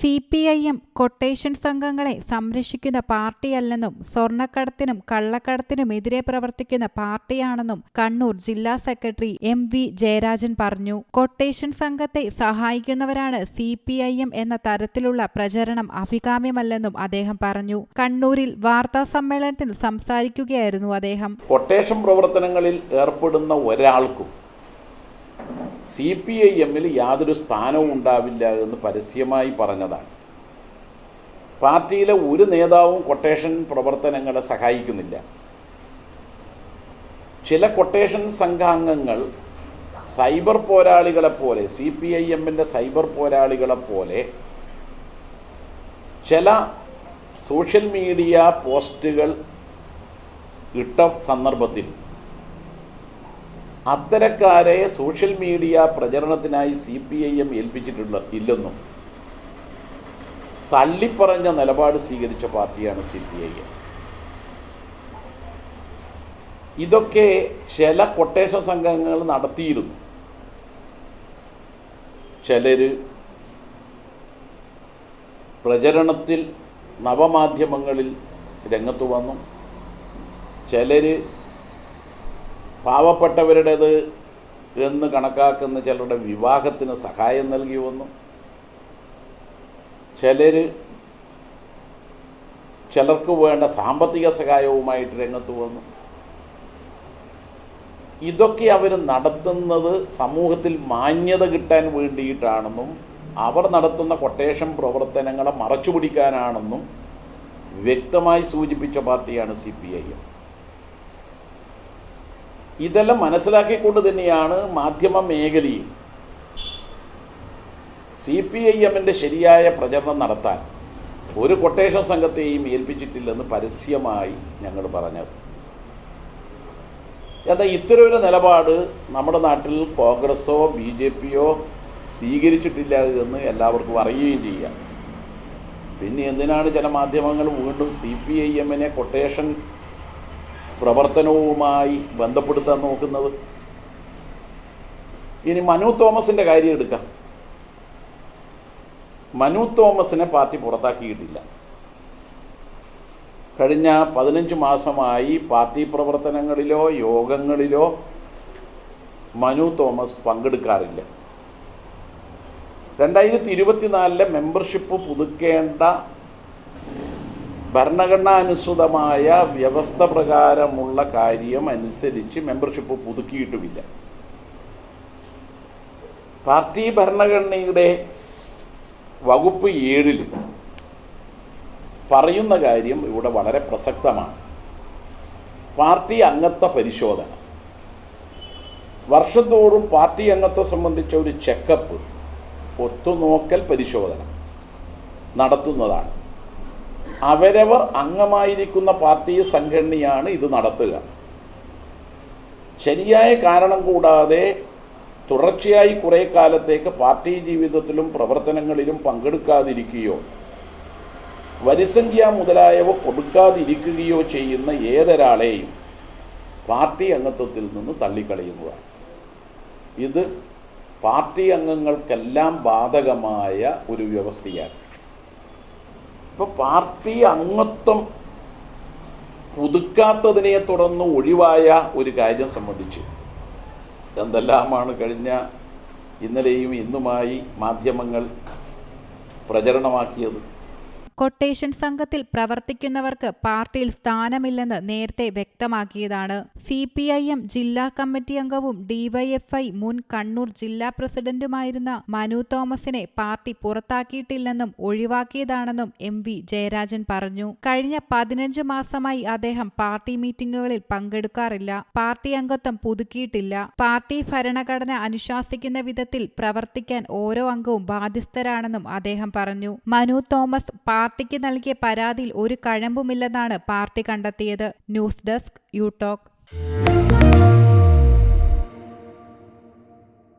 C P I M quotation സംഘങ്ങളെ സംരക്ഷിക്കുന്ന പാർട്ടിയല്ലെന്നും സ്വർണക്കടത്തിനും കള്ളക്കടത്തിനുമെതിരെ പ്രവർത്തിക്കുന്ന പാർട്ടിയാണെന്നും കണ്ണൂർ ജില്ലാ സെക്രട്ടറി എം വി ജയരാജൻ പറഞ്ഞു. കൊട്ടേഷൻ സംഘത്തെ സഹായിക്കുന്നവരാണ് സി പി ഐ എം എന്ന തരത്തിലുള്ള പ്രചരണം അഭികാമ്യമല്ലെന്നും അദ്ദേഹം പറഞ്ഞു. കണ്ണൂരിൽ വാർത്താ സമ്മേളനത്തിൽ സംസാരിക്കുകയായിരുന്നു അദ്ദേഹം. കൊട്ടേഷൻ പ്രവർത്തനങ്ങളിൽ ഏർപ്പെടുന്ന ഒരാൾക്കും സി പി ഐ എമ്മിൽ യാതൊരു സ്ഥാനവും ഉണ്ടാവില്ല എന്ന് പരസ്യമായി പറഞ്ഞതാണ്. പാർട്ടിയിലെ ഒരു നേതാവും കൊട്ടേഷൻ പ്രവർത്തനങ്ങളെ സഹായിക്കുന്നില്ല. ചില കൊട്ടേഷൻ സംഘാംഗങ്ങൾ സൈബർ പോരാളികളെ പോലെ സി പി ഐ എമ്മിന്റെ സൈബർ പോരാളികളെ പോലെ ചില സോഷ്യൽ മീഡിയ പോസ്റ്റുകൾ ഇട്ട സന്ദർഭത്തിൽ അത്തരക്കാരെ സോഷ്യൽ മീഡിയ പ്രചരണത്തിനായി സി പി ഐ എം ഏൽപ്പിച്ചിട്ടുള്ള ഇല്ലെന്നും. തള്ളിപ്പറഞ്ഞ നിലപാട് സ്വീകരിച്ച പാർട്ടിയാണ് സി പി ഐ എം. ഇതൊക്കെ ചില കൊട്ടേഷൻ സംഘങ്ങൾ നടത്തിയിരുന്നു. ചിലർ പ്രചരണത്തിൽ നവമാധ്യമങ്ങളിൽ രംഗത്ത് വന്നു. ചിലർ പാവപ്പെട്ടവരുടേത് എന്ന് കണക്കാക്കുന്ന ചിലരുടെ വിവാഹത്തിന് സഹായം നൽകി വന്നു. ചിലർ ചിലർക്ക് വേണ്ട സാമ്പത്തിക സഹായവുമായിട്ട് രംഗത്ത് വന്നു. ഇതൊക്കെ അവർ നടത്തുന്നത് സമൂഹത്തിൽ മാന്യത കിട്ടാൻ വേണ്ടിയിട്ടാണെന്നും അവർ നടത്തുന്ന കൊട്ടേഷൻ പ്രവർത്തനങ്ങളെ മറച്ചുപിടിക്കാനാണെന്നും വ്യക്തമായി സൂചിപ്പിച്ച പാർട്ടിയാണ് സി പി ഐ എം. ഇതെല്ലാം മനസ്സിലാക്കിക്കൊണ്ട് തന്നെയാണ് മാധ്യമ മേഖലയിൽ സി പി ഐ എമ്മിന്റെ ശരിയായ പ്രചരണം നടത്താൻ ഒരു കൊട്ടേഷൻ സംഘത്തെയും ഏൽപ്പിച്ചിട്ടില്ലെന്ന് പരസ്യമായി ഞങ്ങൾ പറഞ്ഞത്. എന്നാൽ ഇത്തരമൊരു നിലപാട് നമ്മുടെ നാട്ടിൽ കോൺഗ്രസ്സോ ബി ജെ പിയോ സ്വീകരിച്ചിട്ടില്ല എന്ന് എല്ലാവർക്കും അറിയുകയും ചെയ്യാം. പിന്നെ എന്തിനാണ് ചില മാധ്യമങ്ങൾ വീണ്ടും സി പി ഐ എമ്മിനെ കൊട്ടേഷൻ പ്രവർത്തനവുമായി ബന്ധപ്പെടുത്താൻ നോക്കുന്നത്. ഇനി മനു തോമസിന്റെ കാര്യം എടുക്കാം. മനു തോമസിനെ പാർട്ടി പുറത്താക്കിയിട്ടില്ല. കഴിഞ്ഞ പതിനഞ്ച് മാസമായി പാർട്ടി പ്രവർത്തനങ്ങളിലോ യോഗങ്ങളിലോ മനു തോമസ് പങ്കെടുക്കാറില്ല. രണ്ടായിരത്തി ഇരുപത്തിനാലിലെ മെമ്പർഷിപ്പ് പുതുക്കേണ്ട ഭരണഘടനാനുസൃതമായ വ്യവസ്ഥ പ്രകാരമുള്ള കാര്യം അനുസരിച്ച് മെമ്പർഷിപ്പ് പുതുക്കിയിട്ടുമില്ല. പാർട്ടി ഭരണഘടനയുടെ വകുപ്പ് ഏഴിലും പറയുന്ന കാര്യം ഇവിടെ വളരെ പ്രസക്തമാണ്. പാർട്ടി അംഗത്വ പരിശോധന. വർഷംതോറും പാർട്ടി അംഗത്വം സംബന്ധിച്ച ഒരു ചെക്കപ്പ് ഒത്തുനോക്കൽ പരിശോധന നടത്തുന്നതാണ്. അവരവർ അംഗമായിരിക്കുന്ന പാർട്ടി സംഘടനയാണ് ഇത് നടത്തുക. ശരിയായ കാരണം കൂടാതെ തുടർച്ചയായി കുറേ കാലത്തേക്ക് പാർട്ടി ജീവിതത്തിലും പ്രവർത്തനങ്ങളിലും പങ്കെടുക്കാതിരിക്കുകയോ വരിസംഖ്യ മുതലായവ കൊടുക്കാതിരിക്കുകയോ ചെയ്യുന്ന ഏതൊരാളെയും പാർട്ടി അംഗത്വത്തിൽ നിന്ന് തള്ളിക്കളയുന്നതാണ്. ഇത് പാർട്ടി അംഗങ്ങൾക്കെല്ലാം ബാധകമായ ഒരു വ്യവസ്ഥയാണ്. ഇപ്പോൾ പാർട്ടി അംഗത്വം പുതുക്കാത്തതിനെ തുടർന്ന് ഒഴിവായ ഒരു കാര്യം സംബന്ധിച്ച് എന്തെല്ലാമാണ് കഴിഞ്ഞ ഇന്നലെയും ഇന്നുമായി മാധ്യമങ്ങൾ പ്രചരണമാക്കിയത്? കൊട്ടേഷൻ സംഘത്തിൽ പ്രവർത്തിക്കുന്നവർക്ക് പാർട്ടിയിൽ സ്ഥാനമില്ലെന്ന് നേരത്തെ വ്യക്തമാക്കിയതാണ്. സി പി ഐ എം ജില്ലാ കമ്മിറ്റി അംഗവും ഡിവൈഎഫ്ഐ മുൻ കണ്ണൂർ ജില്ലാ പ്രസിഡന്റുമായിരുന്ന മനു തോമസിനെ പാർട്ടി പുറത്താക്കിയിട്ടില്ലെന്നും ഒഴിവാക്കിയതാണെന്നും എം വി ജയരാജൻ പറഞ്ഞു. കഴിഞ്ഞ പതിനഞ്ച് മാസമായി അദ്ദേഹം പാർട്ടി മീറ്റിംഗുകളിൽ പങ്കെടുക്കാറില്ല. പാർട്ടി അംഗത്വം പുതുക്കിയിട്ടില്ല. പാർട്ടി ഭരണഘടന അനുശാസിക്കുന്ന വിധത്തിൽ പ്രവർത്തിക്കാൻ ഓരോ അംഗവും ബാധ്യസ്ഥരാണെന്നും അദ്ദേഹം പറഞ്ഞു. മനു തോമസ് പാർട്ടിക്ക് നൽകിയ പരാതിയിൽ ഒരു കഴമ്പുമില്ലെന്നാണ് പാർട്ടി കണ്ടെത്തിയത്. News desk U